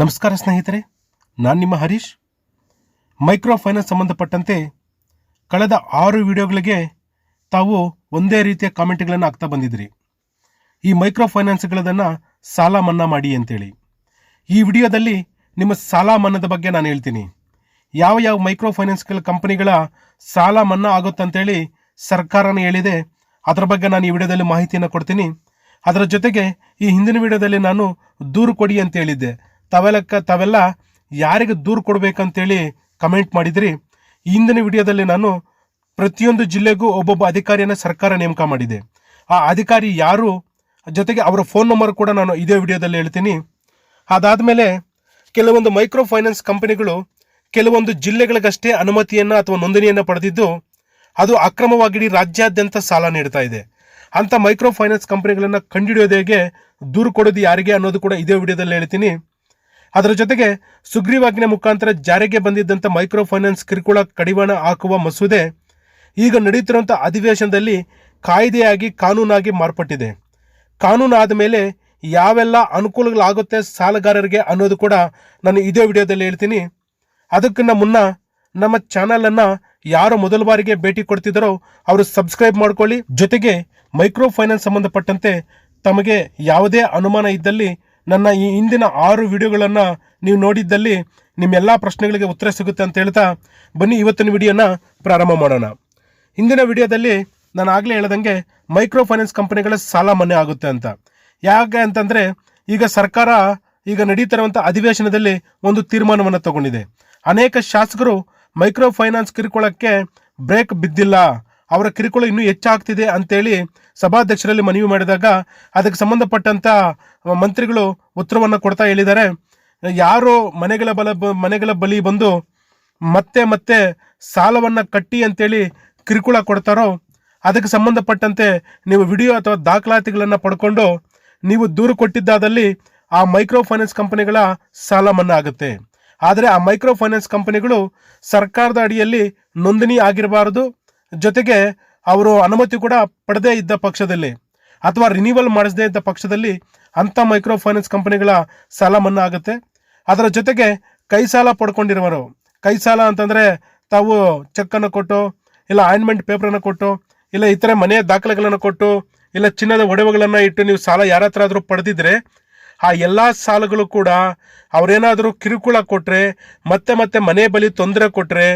ನಮಸ್ಕಾರ ಸ್ನೇಹಿತರೆ, ನಾನು ನಿಮ್ಮ ಹರೀಶ್. ಮೈಕ್ರೋ ಫೈನಾನ್ಸ್ ಸಂಬಂಧಪಟ್ಟಂತೆ ಕಳೆದ ಆರು ವಿಡಿಯೋಗಳಿಗೆ ತಾವು ಒಂದೇ ರೀತಿಯ ಕಾಮೆಂಟ್ಗಳನ್ನು ಹಾಕ್ತಾ ಬಂದಿದ್ರಿ ಈ ಮೈಕ್ರೋ ಫೈನಾನ್ಸ್ಗಳದನ್ನು ಸಾಲ ಮನ್ನಾ ಮಾಡಿ ಅಂತೇಳಿ. ಈ ವಿಡಿಯೋದಲ್ಲಿ ನಿಮ್ಮ ಸಾಲ ಮನ್ನಾದ ಬಗ್ಗೆ ನಾನು ಹೇಳ್ತೀನಿ. ಯಾವ ಯಾವ ಮೈಕ್ರೋ ಫೈನಾನ್ಸ್ಗಳ ಕಂಪನಿಗಳ ಸಾಲ ಮನ್ನಾ ಆಗುತ್ತಂತೇಳಿ ಸರ್ಕಾರನೇ ಹೇಳಿದೆ. ಅದರ ಬಗ್ಗೆ ನಾನು ಈ ವಿಡಿಯೋದಲ್ಲಿ ಮಾಹಿತಿಯನ್ನು ಕೊಡ್ತೀನಿ. ಅದರ ಜೊತೆಗೆ ಈ ಹಿಂದಿನ ವಿಡಿಯೋದಲ್ಲಿ ನಾನು ದೂರು ಕೊಡಿ ಅಂತ ಹೇಳಿದ್ದೆ. ತಾವೆಲ್ಲ ತಾವೆಲ್ಲ ಯಾರಿಗೆ ದೂರು ಕೊಡಬೇಕಂತೇಳಿ ಕಮೆಂಟ್ ಮಾಡಿದ್ರಿ. ಇಂದಿನ ವಿಡಿಯೋದಲ್ಲಿ ನಾನು ಪ್ರತಿಯೊಂದು ಜಿಲ್ಲೆಗೂ ಒಬ್ಬೊಬ್ಬ ಅಧಿಕಾರಿಯನ್ನು ಸರ್ಕಾರ ನೇಮಕ ಮಾಡಿದೆ. ಆ ಅಧಿಕಾರಿ ಯಾರು? ಜೊತೆಗೆ ಅವರ ಫೋನ್ ನಂಬರ್ ಕೂಡ ನಾನು ಇದೇ ವಿಡಿಯೋದಲ್ಲಿ ಹೇಳ್ತೀನಿ. ಅದಾದಮೇಲೆ ಕೆಲವೊಂದು ಮೈಕ್ರೋ ಫೈನಾನ್ಸ್ ಕಂಪನಿಗಳು ಕೆಲವೊಂದು ಜಿಲ್ಲೆಗಳಿಗಷ್ಟೇ ಅನುಮತಿಯನ್ನು ಅಥವಾ ನೋಂದಣಿಯನ್ನು ಪಡೆದಿದ್ದು, ಅದು ಅಕ್ರಮವಾಗಿಡೀ ರಾಜ್ಯಾದ್ಯಂತ ಸಾಲ ನೀಡ್ತಾ ಇದೆ. ಅಂಥ ಮೈಕ್ರೋ ಫೈನಾನ್ಸ್ ಕಂಪನಿಗಳನ್ನು ಕಂಡುಹಿಡಿಯೋದು ಹೇಗೆ ದೂರು ಕೊಡೋದು ಯಾರಿಗೆ ಅನ್ನೋದು ಕೂಡ ಇದೇ ವಿಡಿಯೋದಲ್ಲಿ ಹೇಳ್ತೀನಿ. ಅದರ ಜೊತೆಗೆ ಸುಗ್ರೀವಾಜ್ಞೆ ಮುಖಾಂತರ ಜಾರಿಗೆ ಬಂದಿದ್ದಂಥ ಮೈಕ್ರೋ ಫೈನಾನ್ಸ್ ಕಿರುಕುಳ ಕಡಿವಾಣ ಹಾಕುವ ಮಸೂದೆ ಈಗ ನಡೆಯುತ್ತಿರುವಂಥ ಅಧಿವೇಶನದಲ್ಲಿ ಕಾಯ್ದೆಯಾಗಿ ಕಾನೂನಾಗಿ ಮಾರ್ಪಟ್ಟಿದೆ. ಕಾನೂನು ಆದ ಮೇಲೆ ಯಾವೆಲ್ಲ ಅನುಕೂಲಗಳಾಗುತ್ತೆ ಸಾಲಗಾರರಿಗೆ ಅನ್ನೋದು ಕೂಡ ನಾನು ಇದೇ ವಿಡಿಯೋದಲ್ಲಿ ಹೇಳ್ತೀನಿ. ಅದಕ್ಕಿಂತ ಮುನ್ನ ನಮ್ಮ ಚಾನಲನ್ನು ಯಾರು ಮೊದಲ ಬಾರಿಗೆ ಭೇಟಿ ಕೊಡ್ತಿದ್ದಾರೋ ಅವರು ಸಬ್ಸ್ಕ್ರೈಬ್ ಮಾಡ್ಕೊಳ್ಳಿ. ಜೊತೆಗೆ ಮೈಕ್ರೋ ಫೈನಾನ್ಸ್ ಸಂಬಂಧಪಟ್ಟಂತೆ ತಮಗೆ ಯಾವುದೇ ಅನುಮಾನ ಇದ್ದಲ್ಲಿ ನನ್ನ ಈ ಹಿಂದಿನ ಆರು ವಿಡಿಯೋಗಳನ್ನು ನೀವು ನೋಡಿದ್ದಲ್ಲಿ ನಿಮ್ಮೆಲ್ಲ ಪ್ರಶ್ನೆಗಳಿಗೆ ಉತ್ತರ ಸಿಗುತ್ತೆ ಅಂತ ಹೇಳ್ತಾ ಬನ್ನಿ ಇವತ್ತಿನ ವಿಡಿಯೋನ ಪ್ರಾರಂಭ ಮಾಡೋಣ. ಹಿಂದಿನ ವಿಡಿಯೋದಲ್ಲಿ ನಾನು ಆಗಲೇ ಹೇಳ್ದಂಗೆ ಮೈಕ್ರೋ ಫೈನಾನ್ಸ್ ಕಂಪನಿಗಳ ಸಾಲ ಮನ್ನಾ ಆಗುತ್ತೆ ಅಂತ. ಯಾಕೆ ಅಂತಂದರೆ ಈಗ ಸರ್ಕಾರ ಈಗ ನಡೀತಿರುವಂಥ ಅಧಿವೇಶನದಲ್ಲಿ ಒಂದು ತೀರ್ಮಾನವನ್ನು ತಗೊಂಡಿದೆ. ಅನೇಕ ಶಾಸಕರು ಮೈಕ್ರೋ ಫೈನಾನ್ಸ್ ಕಿರುಕುಳಕ್ಕೆ ಬ್ರೇಕ್ ಬಿದ್ದಿಲ್ಲ. ಅವರ ಕಿರುಕುಳ ಇನ್ನೂ ಹೆಚ್ಚಾಗ್ತಿದೆ ಅಂತೇಳಿ ಸಭಾಧ್ಯಕ್ಷರಲ್ಲಿ ಮನವಿ ಮಾಡಿದಾಗ ಅದಕ್ಕೆ ಸಂಬಂಧಪಟ್ಟಂತ ಮಂತ್ರಿಗಳು ಉತ್ತರವನ್ನು ಕೊಡ್ತಾ ಹೇಳಿದ್ದಾರೆ. ಯಾರು ಮನೆಗಳ ಬಲ ಮನೆಗಳ ಬಲಿ ಬಂದು ಮತ್ತೆ ಮತ್ತೆ ಸಾಲವನ್ನು ಕಟ್ಟಿ ಅಂತೇಳಿ ಕಿರುಕುಳ ಕೊಡ್ತಾರೋ, ಅದಕ್ಕೆ ಸಂಬಂಧಪಟ್ಟಂತೆ ನೀವು ವಿಡಿಯೋ ಅಥವಾ ದಾಖಲಾತಿಗಳನ್ನು ಪಡ್ಕೊಂಡು ನೀವು ದೂರು ಕೊಟ್ಟಿದ್ದಾದಲ್ಲಿ ಆ ಮೈಕ್ರೋ ಫೈನಾನ್ಸ್ ಕಂಪನಿಗಳ ಸಾಲ ಮನ್ನಾ ಆಗುತ್ತೆ. ಆದರೆ ಆ ಮೈಕ್ರೋ ಫೈನಾನ್ಸ್ ಕಂಪನಿಗಳು ಸರ್ಕಾರದ ಅಡಿಯಲ್ಲಿ ನೋಂದಣಿ ಆಗಿರಬಾರದು ಜೊತೆಗೆ ಅವರು ಅನುಮತಿ ಕೂಡ ಪಡೆದೇ ಇದ್ದ ಪಕ್ಷದಲ್ಲಿ ಅಥವಾ ರಿನ್ಯೂವಲ್ ಮಾಡಿಸದೇ ಇದ್ದ ಪಕ್ಷದಲ್ಲಿ ಅಂಥ ಮೈಕ್ರೋ ಫೈನಾನ್ಸ್ ಕಂಪನಿಗಳ ಸಾಲ ಮನ್ನಾ ಆಗುತ್ತೆ. ಅದರ ಜೊತೆಗೆ ಕೈ ಸಾಲ ಪಡ್ಕೊಂಡಿರುವರು ಕೈ ಸಾಲ ಅಂತಂದರೆ ತಾವು ಚೆಕ್ಕನ್ನು ಕೊಟ್ಟು, ಇಲ್ಲ ಆಯಿಂಟ್ಮೆಂಟ್ ಪೇಪರನ್ನು ಕೊಟ್ಟು, ಇಲ್ಲ ಇತರೆ ಮನೆಯ ದಾಖಲೆಗಳನ್ನು ಕೊಟ್ಟು, ಇಲ್ಲ ಚಿನ್ನದ ಒಡವೆಗಳನ್ನು ಇಟ್ಟು ನೀವು ಸಾಲ ಯಾರ ಹತ್ರ ಆದರೂ ಪಡೆದಿದ್ರೆ ಆ ಎಲ್ಲ ಸಾಲಗಳು ಕೂಡ ಅವರೇನಾದರೂ ಕಿರುಕುಳ ಕೊಟ್ಟರೆ ಮತ್ತೆ ಮತ್ತೆ ಮನೆ ಬಲಿ ತೊಂದರೆ ಕೊಟ್ಟರೆ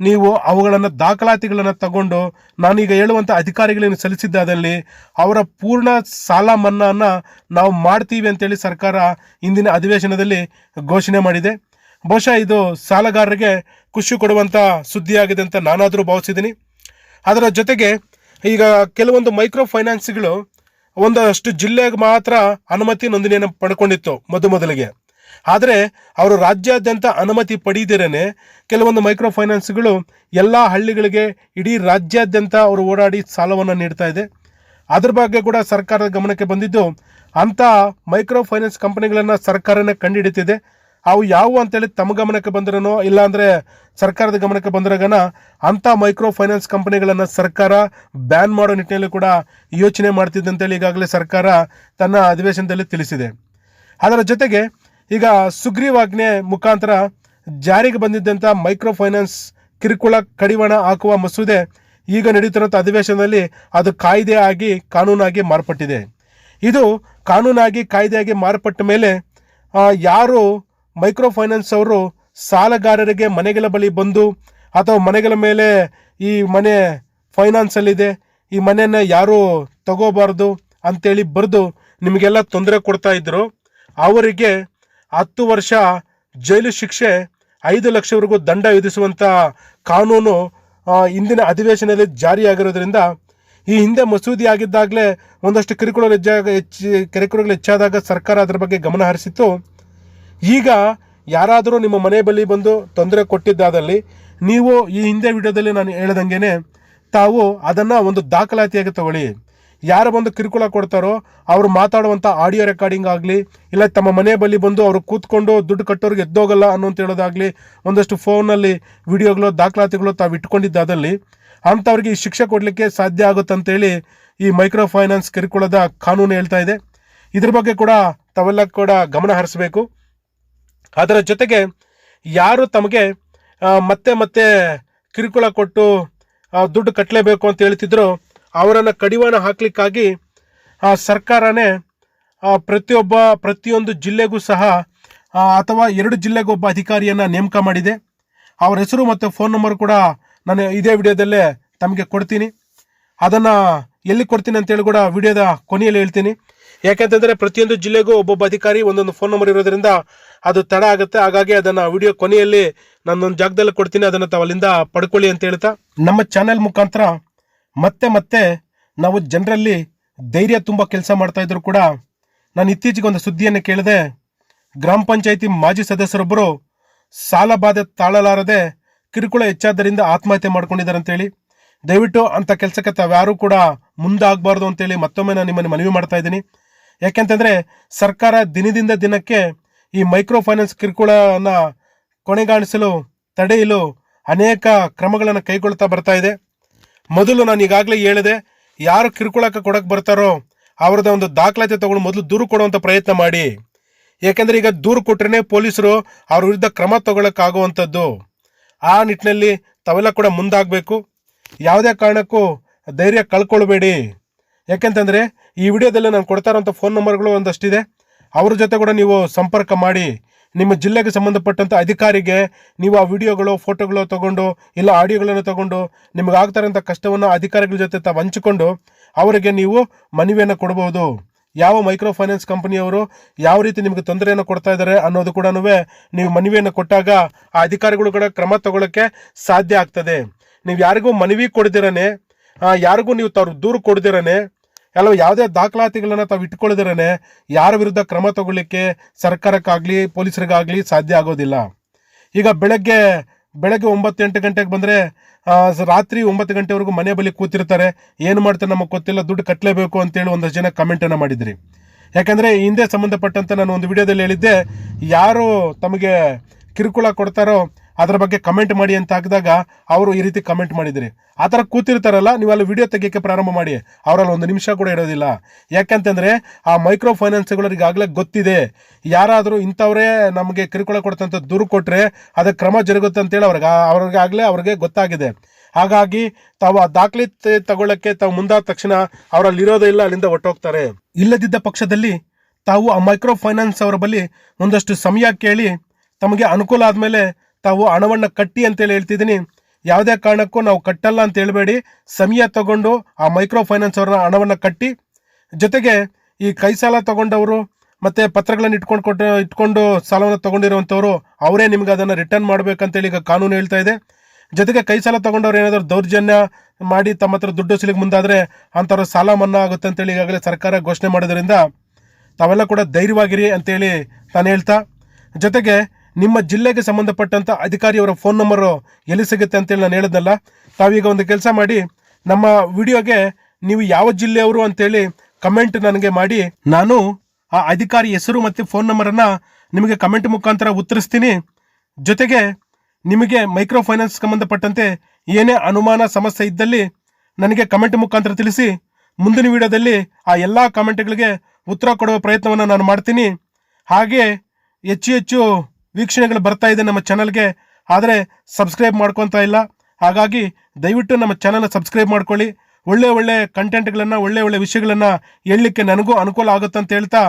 ನೀವು ಅವುಗಳನ್ನು ದಾಖಲಾತಿಗಳನ್ನು ತಗೊಂಡು ನಾನೀಗ ಹೇಳುವಂಥ ಅಧಿಕಾರಿಗಳನ್ನು ಸಲ್ಲಿಸಿದ್ದಾದಲ್ಲಿ ಅವರ ಪೂರ್ಣ ಸಾಲ ಮನ್ನಾನ ನಾವು ಮಾಡ್ತೀವಿ ಅಂತೇಳಿ ಸರ್ಕಾರ ಇಂದಿನ ಅಧಿವೇಶನದಲ್ಲಿ ಘೋಷಣೆ ಮಾಡಿದೆ. ಬಹುಶಃ ಇದು ಸಾಲಗಾರರಿಗೆ ಖುಷಿ ಕೊಡುವಂಥ ಸುದ್ದಿಯಾಗಿದೆ ಅಂತ ನಾನಾದರೂ ಭಾವಿಸಿದ್ದೀನಿ. ಅದರ ಜೊತೆಗೆ ಈಗ ಕೆಲವೊಂದು ಮೈಕ್ರೋ ಫೈನಾನ್ಸ್ಗಳು ಒಂದಷ್ಟು ಜಿಲ್ಲೆಗೆ ಮಾತ್ರ ಅನುಮತಿ ನೋಂದಣಿಯನ್ನು ಪಡ್ಕೊಂಡಿತ್ತು ಮೊದ ಮೊದಲಿಗೆ ಆದರೆ ಅವರು ರಾಜ್ಯಾದ್ಯಂತ ಅನುಮತಿ ಪಡೆದಿರೇನೆ ಕೆಲವೊಂದು ಮೈಕ್ರೋ ಫೈನಾನ್ಸ್ಗಳು ಎಲ್ಲ ಹಳ್ಳಿಗಳಿಗೆ ಇಡೀ ರಾಜ್ಯಾದ್ಯಂತ ಅವರು ಓಡಾಡಿ ಸಾಲವನ್ನು ನೀಡ್ತಾ ಇದೆ. ಅದ್ರ ಬಗ್ಗೆ ಕೂಡ ಸರ್ಕಾರದ ಗಮನಕ್ಕೆ ಬಂದಿದ್ದು ಅಂಥ ಮೈಕ್ರೋ ಫೈನಾನ್ಸ್ ಕಂಪನಿಗಳನ್ನು ಸರ್ಕಾರನೇ ಕಂಡುಹಿಡಿತಿದೆ ಅವು ಯಾವುವು ಅಂತೇಳಿ ತಮ್ಮ ಗಮನಕ್ಕೆ ಬಂದ್ರೂ ಇಲ್ಲಾಂದರೆ ಸರ್ಕಾರದ ಗಮನಕ್ಕೆ ಬಂದ್ರಾಗನ ಅಂಥ ಮೈಕ್ರೋ ಫೈನಾನ್ಸ್ ಕಂಪನಿಗಳನ್ನು ಸರ್ಕಾರ ಬ್ಯಾನ್ ಮಾಡೋ ನಿಟ್ಟಿನಲ್ಲಿ ಕೂಡ ಯೋಚನೆ ಮಾಡ್ತಿದ್ದಂತೇಳಿ ಈಗಾಗಲೇ ಸರ್ಕಾರ ತನ್ನ ಅಧಿವೇಶನದಲ್ಲಿ ತಿಳಿಸಿದೆ. ಅದರ ಜೊತೆಗೆ ಈಗ ಸುಗ್ರೀವಾಜ್ಞೆ ಮುಖಾಂತರ ಜಾರಿಗೆ ಬಂದಿದ್ದಂಥ ಮೈಕ್ರೋ ಫೈನಾನ್ಸ್ ಕಿರುಕುಳ ಕಡಿವಾಣ ಹಾಕುವ ಮಸೂದೆ ಈಗ ನಡೀತಿರುವಂಥ ಅಧಿವೇಶನದಲ್ಲಿ ಅದು ಕಾಯ್ದೆ ಆಗಿ ಕಾನೂನಾಗಿ ಮಾರ್ಪಟ್ಟಿದೆ. ಇದು ಕಾನೂನಾಗಿ ಕಾಯ್ದೆಯಾಗಿ ಮಾರ್ಪಟ್ಟ ಮೇಲೆ ಯಾರು ಮೈಕ್ರೋ ಫೈನಾನ್ಸ್ ಅವರು ಸಾಲಗಾರರಿಗೆ ಮನೆಗಳ ಬಳಿ ಬಂದು ಅಥವಾ ಮನೆಗಳ ಮೇಲೆ ಈ ಮನೆ ಫೈನಾನ್ಸಲ್ಲಿದೆ ಈ ಮನೆಯನ್ನು ಯಾರು ತಗೋಬಾರ್ದು ಅಂತೇಳಿ ಬರೆದು ನಿಮಗೆಲ್ಲ ತೊಂದರೆ ಕೊಡ್ತಾ ಇದ್ದರು ಅವರಿಗೆ ಹತ್ತು ವರ್ಷ ಜೈಲು ಶಿಕ್ಷೆ, ಐದು ಲಕ್ಷವರೆಗೂ ದಂಡ ವಿಧಿಸುವಂಥ ಕಾನೂನು ಇಂದಿನ ಅಧಿವೇಶನದಲ್ಲಿ ಜಾರಿಯಾಗಿರೋದ್ರಿಂದ ಈ ಹಿಂದೆ ಮಸೂದಿ ಆಗಿದ್ದಾಗಲೇ ಒಂದಷ್ಟು ಕಿರುಕುಳಗಳು ಹೆಚ್ಚಾಗ ಹೆಚ್ಚಿ, ಕಿರುಕುಳಗಳು ಹೆಚ್ಚಾದಾಗ ಸರ್ಕಾರ ಅದರ ಬಗ್ಗೆ ಗಮನ ಹರಿಸಿತ್ತು. ಈಗ ಯಾರಾದರೂ ನಿಮ್ಮ ಮನೆ ಬಳಿ ಬಂದು ತೊಂದರೆ ಕೊಟ್ಟಿದ್ದಾದಲ್ಲಿ ನೀವು ಈ ಹಿಂದೆ ವಿಡಿಯೋದಲ್ಲಿ ನಾನು ಹೇಳ್ದಂಗೆ ತಾವು ಅದನ್ನು ಒಂದು ದಾಖಲಾತಿಯಾಗಿ ತಗೊಳ್ಳಿ. ಯಾರು ಬಂದು ಕಿರುಕುಳ ಕೊಡ್ತಾರೋ ಅವರು ಮಾತಾಡುವಂಥ ಆಡಿಯೋ ರೆಕಾರ್ಡಿಂಗ್ ಆಗಲಿ, ಇಲ್ಲ ತಮ್ಮ ಮನೆ ಬಳಿ ಬಂದು ಅವರು ಕೂತ್ಕೊಂಡು ದುಡ್ಡು ಕಟ್ಟೋರಿಗೆ ಎದ್ದೋಗಲ್ಲ ಅನ್ನೋಂತ ಹೇಳೋದಾಗಲಿ, ಒಂದಷ್ಟು ಫೋನಲ್ಲಿ ವಿಡಿಯೋಗಳು ದಾಖಲಾತಿಗಳು ತಾವು ಇಟ್ಕೊಂಡಿದ್ದಾದಲ್ಲಿ ಅಂಥವ್ರಿಗೆ ಈ ಶಿಕ್ಷೆ ಕೊಡಲಿಕ್ಕೆ ಸಾಧ್ಯ ಆಗುತ್ತಂತೇಳಿ ಈ ಮೈಕ್ರೋ ಫೈನಾನ್ಸ್ ಕಿರುಕುಳದ ಕಾನೂನು ಹೇಳ್ತಾ ಇದೆ. ಇದ್ರ ಬಗ್ಗೆ ಕೂಡ ತಾವೆಲ್ಲ ಕೂಡ ಗಮನ ಹರಿಸಬೇಕು. ಅದರ ಜೊತೆಗೆ ಯಾರು ತಮಗೆ ಮತ್ತೆ ಮತ್ತೆ ಕಿರುಕುಳ ಕೊಟ್ಟು ದುಡ್ಡು ಕಟ್ಟಲೇಬೇಕು ಅಂತ ಹೇಳ್ತಿದ್ರು ಅವರನ್ನು ಕಡಿವಾಣ ಹಾಕಲಿಕ್ಕಾಗಿ ಆ ಸರ್ಕಾರನೇ ಪ್ರತಿಯೊಬ್ಬ, ಪ್ರತಿಯೊಂದು ಜಿಲ್ಲೆಗೂ ಸಹ ಅಥವಾ ಎರಡು ಜಿಲ್ಲೆಗೊಬ್ಬ ಅಧಿಕಾರಿಯನ್ನು ನೇಮಕ ಮಾಡಿದೆ. ಅವರ ಹೆಸರು ಮತ್ತು ಫೋನ್ ನಂಬರ್ ಕೂಡ ನಾನು ಇದೇ ವಿಡಿಯೋದಲ್ಲೇ ತಮಗೆ ಕೊಡ್ತೀನಿ. ಅದನ್ನು ಎಲ್ಲಿ ಕೊಡ್ತೀನಿ ಅಂತೇಳಿ ಕೂಡ ವಿಡಿಯೋದ ಕೊನೆಯಲ್ಲಿ ಹೇಳ್ತೀನಿ. ಯಾಕೆಂತಂದರೆ ಪ್ರತಿಯೊಂದು ಜಿಲ್ಲೆಗೂ ಒಬ್ಬೊಬ್ಬ ಅಧಿಕಾರಿ ಒಂದೊಂದು ಫೋನ್ ನಂಬರ್ ಇರೋದ್ರಿಂದ ಅದು ತಡ ಆಗುತ್ತೆ. ಹಾಗಾಗಿ ಅದನ್ನು ವಿಡಿಯೋ ಕೊನೆಯಲ್ಲಿ ನಾನೊಂದು ಜಾಗದಲ್ಲಿ ಕೊಡ್ತೀನಿ. ಅದನ್ನು ತಾವು ಅಲ್ಲಿಂದ ಪಡ್ಕೊಳ್ಳಿ ಅಂತ ಹೇಳ್ತಾ. ನಮ್ಮ ಚಾನೆಲ್ ಮುಖಾಂತರ ಮತ್ತೆ ಮತ್ತೆ ನಾವು ಜನರಲ್ಲಿ ಧೈರ್ಯ ತುಂಬ ಕೆಲಸ ಮಾಡ್ತಾ ಇದ್ರು ಕೂಡ ನಾನು ಇತ್ತೀಚೆಗೆ ಒಂದು ಸುದ್ದಿಯನ್ನು ಕೇಳಿದೆ. ಗ್ರಾಮ ಪಂಚಾಯಿತಿ ಮಾಜಿ ಸದಸ್ಯರೊಬ್ಬರು ಸಾಲ ಬಾಧೆ ತಾಳಲಾರದೆ ಕಿರುಕುಳ ಹೆಚ್ಚಾದ್ದರಿಂದ ಆತ್ಮಹತ್ಯೆ ಮಾಡ್ಕೊಂಡಿದ್ದಾರೆ ಅಂತೇಳಿ. ದಯವಿಟ್ಟು ಅಂತ ಕೆಲಸಕ್ಕೆ ತಾವ್ಯಾರೂ ಕೂಡ ಮುಂದಾಗಬಾರ್ದು ಅಂತೇಳಿ ಮತ್ತೊಮ್ಮೆ ನಾನು ನಿಮ್ಮನ್ನು ಮನವಿ ಮಾಡ್ತಾ ಇದ್ದೀನಿ. ಯಾಕೆಂತಂದರೆ ಸರ್ಕಾರ ದಿನದಿಂದ ದಿನಕ್ಕೆ ಈ ಮೈಕ್ರೋ ಫೈನಾನ್ಸ್ ಕಿರುಕುಳನ ಕೊನೆಗಾಣಿಸಲು, ತಡೆಯಲು ಅನೇಕ ಕ್ರಮಗಳನ್ನು ಕೈಗೊಳ್ತಾ ಬರ್ತಾ ಇದೆ. ಮೊದಲು ನಾನು ಈಗಾಗಲೇ ಹೇಳಿದೆ, ಯಾರು ಕಿರುಕುಳಕ್ಕೆ ಕೊಡಕ್ಕೆ ಬರ್ತಾರೋ ಅವ್ರದ್ದು ಒಂದು ದಾಖಲಾತಿ ತಗೊಂಡು ಮೊದಲು ದೂರು ಕೊಡುವಂಥ ಪ್ರಯತ್ನ ಮಾಡಿ. ಏಕೆಂದರೆ ಈಗ ದೂರು ಕೊಟ್ರೇ ಪೊಲೀಸರು ಅವ್ರ ವಿರುದ್ಧ ಕ್ರಮ ತಗೊಳ್ಳೋಕ್ಕಾಗುವಂಥದ್ದು ಆ ನಿಟ್ಟಿನಲ್ಲಿ ತಾವೆಲ್ಲ ಕೂಡ ಮುಂದಾಗಬೇಕು. ಯಾವುದೇ ಕಾರಣಕ್ಕೂ ಧೈರ್ಯ ಕಳ್ಕೊಳ್ಬೇಡಿ. ಯಾಕೆಂತಂದರೆ ಈ ವಿಡಿಯೋದಲ್ಲಿ ನಾನು ಕೊಡ್ತಾ ಇರೋಂಥ ಫೋನ್ ನಂಬರ್ಗಳು ಒಂದಷ್ಟಿದೆ. ಅವ್ರ ಜೊತೆ ಕೂಡ ನೀವು ಸಂಪರ್ಕ ಮಾಡಿ. ನಿಮ್ಮ ಜಿಲ್ಲೆಗೆ ಸಂಬಂಧಪಟ್ಟಂಥ ಅಧಿಕಾರಿಗೆ ನೀವು ಆ ವಿಡಿಯೋಗಳು, ಫೋಟೋಗಳು ತಗೊಂಡು, ಇಲ್ಲ ಆಡಿಯೋಗಳನ್ನು ತಗೊಂಡು ನಿಮಗೆ ಆಗ್ತಾರಂಥ ಕಷ್ಟವನ್ನು ಅಧಿಕಾರಿಗಳ ಜೊತೆ ತಾವು ಹಂಚಿಕೊಂಡು ಅವರಿಗೆ ನೀವು ಮನವಿಯನ್ನು ಕೊಡಬಹುದು ಯಾವ ಮೈಕ್ರೋ ಫೈನಾನ್ಸ್ ಕಂಪನಿಯವರು ಯಾವ ರೀತಿ ನಿಮಗೆ ತೊಂದರೆಯನ್ನು ಕೊಡ್ತಾ ಇದ್ದಾರೆ ಅನ್ನೋದು ಕೂಡ ನೀವು ಮನವಿಯನ್ನು ಕೊಟ್ಟಾಗ ಆ ಅಧಿಕಾರಿಗಳು ಕೂಡ ಕ್ರಮ ತಗೊಳ್ಳೋಕ್ಕೆ ಸಾಧ್ಯ ಆಗ್ತದೆ. ನೀವು ಯಾರಿಗೂ ಮನವಿ ಕೊಡದಿರನೆ ಯಾರಿಗೂ ನೀವು ತಾವು ದೂರು ಕೊಡ್ದಿರನೆ ಅಲ್ಲ ಯಾವುದೇ ದಾಖಲಾತಿಗಳನ್ನ ತಾವು ಇಟ್ಕೊಳ್ಳಿದ್ರೇ ಯಾರ ವಿರುದ್ಧ ಕ್ರಮ ತಗೊಳ್ಳಿಕ್ಕೆ ಸರ್ಕಾರಕ್ಕಾಗಲಿ, ಪೊಲೀಸರಿಗಾಗಲಿ ಸಾಧ್ಯ ಆಗೋದಿಲ್ಲ. ಈಗ ಬೆಳಗ್ಗೆ ಬೆಳಗ್ಗೆ ಒಂಬತ್ತು ಎಂಟು ಗಂಟೆಗೆ ಬಂದರೆ ರಾತ್ರಿ ಒಂಬತ್ತು ಗಂಟೆವರೆಗೂ ಮನೆ ಬಳಿ ಕೂತಿರ್ತಾರೆ. ಏನು ಮಾಡ್ತಾರೆ ನಮಗೆ ಗೊತ್ತಿಲ್ಲ, ದುಡ್ಡು ಕಟ್ಟಲೇಬೇಕು ಅಂತೇಳಿ ಒಂದಷ್ಟು ಜನ ಕಮೆಂಟನ್ನು ಮಾಡಿದ್ರಿ. ಯಾಕೆಂದರೆ ಹಿಂದೆ ಸಂಬಂಧಪಟ್ಟಂತೆ ನಾನು ಒಂದು ವಿಡಿಯೋದಲ್ಲಿ ಹೇಳಿದ್ದೆ, ಯಾರು ತಮಗೆ ಕಿರುಕುಳ ಕೊಡ್ತಾರೋ ಅದರ ಬಗ್ಗೆ ಕಮೆಂಟ್ ಮಾಡಿ ಅಂತ ಹಾಕಿದಾಗ ಅವರು ಈ ರೀತಿ ಕಮೆಂಟ್ ಮಾಡಿದ್ರಿ. ಆ ಥರ ಕೂತಿರ್ತಾರಲ್ಲ ನೀವು ಅಲ್ಲಿ ವಿಡಿಯೋ ತೆಗಿಯೋಕ್ಕೆ ಪ್ರಾರಂಭ ಮಾಡಿ. ಅವರಲ್ಲಿ ಒಂದು ನಿಮಿಷ ಕೂಡ ಇರೋದಿಲ್ಲ. ಯಾಕೆಂತಂದರೆ ಆ ಮೈಕ್ರೋ ಫೈನಾನ್ಸ್ಗಳವ್ರಿಗೆ ಆಗಲೇ ಗೊತ್ತಿದೆ. ಯಾರಾದರೂ ಇಂಥವರೇ ನಮಗೆ ಕಿರುಕುಳ ಕೊಡ್ತಂಥ ದೂರು ಕೊಟ್ಟರೆ ಅದಕ್ಕೆ ಕ್ರಮ ಜರುಗುತ್ತೆ ಅಂತೇಳಿ ಅವ್ರಿಗೆ ಆಗಲೇ ಅವ್ರಿಗೆ ಗೊತ್ತಾಗಿದೆ. ಹಾಗಾಗಿ ತಾವು ಆ ದಾಖಲೆ ತಗೊಳ್ಳೋಕ್ಕೆ ತಗೊಳ್ಳಕ್ಕೆ ತಾವು ಮುಂದಾದ ತಕ್ಷಣ ಅವರಲ್ಲಿ ಇರೋದೇ ಇಲ್ಲ, ಅಲ್ಲಿಂದ ಹೊಟ್ಟೋಗ್ತಾರೆ ಇಲ್ಲದಿದ್ದ ಪಕ್ಷದಲ್ಲಿ ತಾವು ಆ ಮೈಕ್ರೋ ಫೈನಾನ್ಸ್ ಅವರ ಬಳಿ ಒಂದಷ್ಟು ಸಮಯ ಕೇಳಿ ತಮಗೆ ಅನುಕೂಲ ಆದಮೇಲೆ ತಾವು ಹಣವನ್ನು ಕಟ್ಟಿ ಅಂತೇಳಿ ಹೇಳ್ತಿದ್ದೀನಿ. ಯಾವುದೇ ಕಾರಣಕ್ಕೂ ನಾವು ಕಟ್ಟಲ್ಲ ಅಂತ ಹೇಳಬೇಡಿ. ಸಮಯ ತಗೊಂಡು ಆ ಮೈಕ್ರೋ ಫೈನಾನ್ಸ್ ಅವರ ಹಣವನ್ನು ಕಟ್ಟಿ. ಜೊತೆಗೆ ಈ ಕೈ ಸಾಲ ತಗೊಂಡವರು ಮತ್ತು ಪತ್ರಗಳನ್ನು ಇಟ್ಕೊಂಡು ಕೊಟ್ಟು, ಇಟ್ಕೊಂಡು ಸಾಲವನ್ನು ತಗೊಂಡಿರುವಂಥವ್ರು ಅವರೇ ನಿಮ್ಗೆ ಅದನ್ನು ರಿಟರ್ನ್ ಮಾಡಬೇಕಂತೇಳಿ ಈಗ ಕಾನೂನು ಹೇಳ್ತಾ ಇದೆ. ಜೊತೆಗೆ ಕೈ ಸಾಲ ತಗೊಂಡವ್ರು ಏನಾದರೂ ದೌರ್ಜನ್ಯ ಮಾಡಿ ತಮ್ಮ ಹತ್ರ ದುಡ್ಡು ಸಿಲಿಗೆ ಮುಂದಾದರೆ ಅಂಥವ್ರ ಸಾಲ ಮನ್ನಾ ಆಗುತ್ತೆ ಅಂತೇಳಿ ಈಗಾಗಲೇ ಸರ್ಕಾರ ಘೋಷಣೆ ಮಾಡೋದರಿಂದ ತಾವೆಲ್ಲ ಕೂಡ ಧೈರ್ಯವಾಗಿರಿ ಅಂತೇಳಿ ನಾನು ಹೇಳ್ತಾ. ಜೊತೆಗೆ ನಿಮ್ಮ ಜಿಲ್ಲೆಗೆ ಸಂಬಂಧಪಟ್ಟಂಥ ಅಧಿಕಾರಿಯವರ ಫೋನ್ ನಂಬರು ಎಲ್ಲಿ ಸಿಗುತ್ತೆ ಅಂತೇಳಿ ನಾನು ಹೇಳಿದ್ನಲ್ಲ, ತಾವೀಗ ಒಂದು ಕೆಲಸ ಮಾಡಿ, ನಮ್ಮ ವಿಡಿಯೋಗೆ ನೀವು ಯಾವ ಜಿಲ್ಲೆಯವರು ಅಂತೇಳಿ ಕಮೆಂಟ್ ನನಗೆ ಮಾಡಿ, ನಾನು ಆ ಅಧಿಕಾರಿ ಹೆಸರು ಮತ್ತು ಫೋನ್ ನಂಬರನ್ನು ನಿಮಗೆ ಕಮೆಂಟ್ ಮುಖಾಂತರ ಉತ್ತರಿಸ್ತೀನಿ. ಜೊತೆಗೆ ನಿಮಗೆ ಮೈಕ್ರೋ ಫೈನಾನ್ಸ್ ಸಂಬಂಧಪಟ್ಟಂತೆ ಏನೇ ಅನುಮಾನ ಸಮಸ್ಯೆ ಇದ್ದಲ್ಲಿ ನನಗೆ ಕಮೆಂಟ್ ಮುಖಾಂತರ ತಿಳಿಸಿ, ಮುಂದಿನ ವಿಡಿಯೋದಲ್ಲಿ ಆ ಎಲ್ಲ ಕಮೆಂಟ್ಗಳಿಗೆ ಉತ್ತರ ಕೊಡುವ ಪ್ರಯತ್ನವನ್ನು ನಾನು ಮಾಡ್ತೀನಿ. ಹಾಗೆ ಹೆಚ್ಚು ಹೆಚ್ಚು ವೀಕ್ಷಣೆಗಳು ಬರ್ತಾ ಇದೆ ನಮ್ಮ ಚಾನಲ್ಗೆ ಆದರೆ ಸಬ್ಸ್ಕ್ರೈಬ್ ಮಾಡ್ಕೊತಾ ಇಲ್ಲ. ಹಾಗಾಗಿ ದಯವಿಟ್ಟು ನಮ್ಮ ಚಾನಲ್ನ ಸಬ್ಸ್ಕ್ರೈಬ್ ಮಾಡ್ಕೊಳ್ಳಿ. ಒಳ್ಳೆ ಒಳ್ಳೆ ಕಂಟೆಂಟ್ಗಳನ್ನು ಒಳ್ಳೆ ಒಳ್ಳೆ ವಿಷಯಗಳನ್ನು ಹೇಳಲಿಕ್ಕೆ ನನಗೂ ಅನುಕೂಲ ಆಗುತ್ತೆ ಅಂತ ಹೇಳ್ತಾ